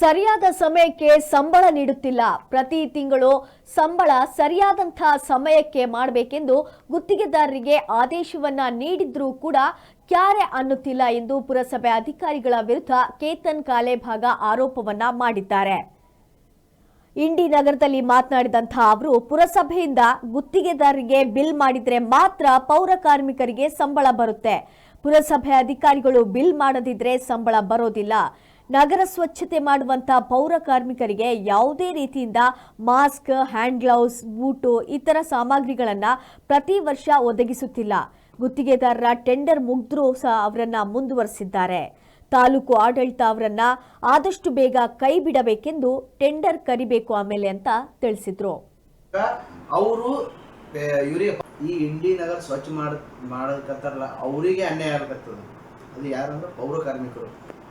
ಸರಿಯಾದ ಸಮಯಕ್ಕೆ ಸಂಬಳ ನೀಡುತ್ತಿಲ್ಲ. ಪ್ರತಿ ತಿಂಗಳು ಸಂಬಳ ಸರಿಯಾದಂತಹ ಸಮಯಕ್ಕೆ ಮಾಡಬೇಕೆಂದು ಗುತ್ತಿಗೆದಾರರಿಗೆ ಆದೇಶವನ್ನ ನೀಡಿದ್ರೂ ಕೂಡ ಕ್ಯಾರೆ ಅನ್ನುತ್ತಿಲ್ಲ ಎಂದು ಪುರಸಭೆ ಅಧಿಕಾರಿಗಳ ವಿರುದ್ಧ ಕೇತನ್ ಕಾಲೇಭಾಗ ಆರೋಪವನ್ನ ಮಾಡಿದ್ದಾರೆ. ಇಂಡಿ ನಗರದಲ್ಲಿ ಮಾತನಾಡಿದಂಥ ಅವರು, ಪುರಸಭೆಯಿಂದ ಗುತ್ತಿಗೆದಾರರಿಗೆ ಬಿಲ್ ಮಾಡಿದ್ರೆ ಮಾತ್ರ ಪೌರ ಕಾರ್ಮಿಕರಿಗೆ ಸಂಬಳ ಬರುತ್ತೆ. ಪುರಸಭೆ ಅಧಿಕಾರಿಗಳು ಬಿಲ್ ಮಾಡದಿದ್ರೆ ಸಂಬಳ ಬರೋದಿಲ್ಲ. ನಗರ ಸ್ವಚ್ಛತೆ ಮಾಡುವಂತ ಪೌರ ಕಾರ್ಮಿಕರಿಗೆ ಯಾವುದೇ ರೀತಿಯಿಂದ ಮಾಸ್ಕ್, ಹ್ಯಾಂಡ್ ಗ್ಲೌಸ್, ಬೂಟು, ಇತರ ಸಾಮಗ್ರಿಗಳನ್ನ ಪ್ರತಿ ವರ್ಷ ಒದಗಿಸುತ್ತಿಲ್ಲ. ಗುತ್ತಿಗೆದಾರರ ಟೆಂಡರ್ ಮುಗ್ದ್ರೂ ಸಹ ಅವರನ್ನ ಮುಂದುವರೆಸಿದ್ದಾರೆ. ತಾಲೂಕು ಆಡಳಿತ ಅವರನ್ನ ಆದಷ್ಟು ಬೇಗ ಕೈ ಬಿಡಬೇಕೆಂದು ಟೆಂಡರ್ ಕರಿಬೇಕು ಆಮೇಲೆ ಅಂತ ತಿಳಿಸಿದ್ರು. ಅವರು ಈ ಇಂಡಿ ನಗರ ಸ್ವಚ್ಛ ಮಾಡ, ಮಾಡಕತ್ತಾರಲ್ಲ, ಅವರಿಗೆ ಅನ್ಯಾಯ ಅದು ಯಾರಂದ್ರೆ ಪೌರ ಕಾರ್ಮಿಕರು.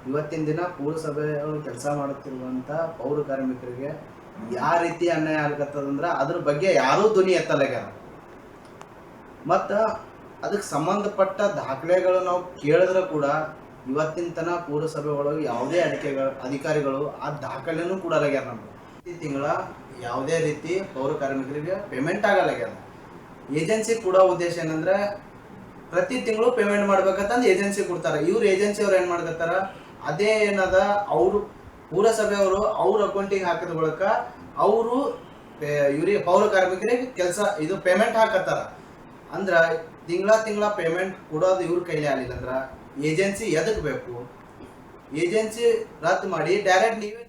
ಇವತ್ತಿನ ದಿನ ಪುರಸಭೆಯವರು ಕೆಲಸ ಮಾಡುತ್ತಿರುವಂತ ಪೌರ ಕಾರ್ಮಿಕರಿಗೆ ಯಾವ ರೀತಿ ಅನ್ಯಾಯ ಆಗತ್ತದಂದ್ರ ಅದ್ರ ಬಗ್ಗೆ ಯಾರೂ ಧ್ವನಿ ಎತ್ತಲಾಗ್ಯಾರ. ಮತ್ತ ಅದಕ್ಕೆ ಸಂಬಂಧಪಟ್ಟ ದಾಖಲೆಗಳು ನಾವು ಕೇಳಿದ್ರೆ ಕೂಡ ಇವತ್ತಿನ ತನ ಪುರಸಭೆ ಒಳಗೆ ಯಾವುದೇ ಅಡಿಕೆಗಳು, ಅಧಿಕಾರಿಗಳು ಆ ದಾಖಲೆನೂ ಕೊಡಲಾಗ್ಯಾರ ನಮ್ಗೆ. ಪ್ರತಿ ತಿಂಗಳ ಯಾವುದೇ ರೀತಿ ಪೌರ ಕಾರ್ಮಿಕರಿಗೆ ಪೇಮೆಂಟ್ ಆಗಲಾಗ್ಯಾರ ಏಜೆನ್ಸಿ ಕೊಡೋ ಉದ್ದೇಶ ಏನಂದ್ರೆ ಪ್ರತಿ ತಿಂಗಳು ಪೇಮೆಂಟ್ ಮಾಡ್ಬೇಕಂತ ಏಜೆನ್ಸಿ ಕೊಡ್ತಾರೆ. ಇವ್ರ ಏಜೆನ್ಸಿ ಅವ್ರು ಏನು ಮಾಡ್ಕತ್ತಾರ? ಅದೇ ಏನದ? ಅವರು ಪುರಸಭೆಯವರು ಅವ್ರ ಅಕೌಂಟಿಗೆ ಹಾಕಿದ ಬಳಿಕ ಅವರು ಇವ್ರಿಗೆ ಪೌರ ಕಾರ್ಮಿಕರಿಗೆ ಕೆಲಸ, ಇದು ಪೇಮೆಂಟ್ ಹಾಕತ್ತಾರ. ಅಂದ್ರ ತಿಂಗಳ ತಿಂಗಳ ಪೇಮೆಂಟ್ ಕೊಡೋದು ಇವ್ರ ಕೈಲಿ ಆಗಲಿಲ್ಲ ಅಂದ್ರ ಏಜೆನ್ಸಿ ಎದಕ್ ಬೇಕು? ಏಜೆನ್ಸಿ ರದ್ದು ಮಾಡಿ ಡೈರೆಕ್ಟ್ ನೀವೇ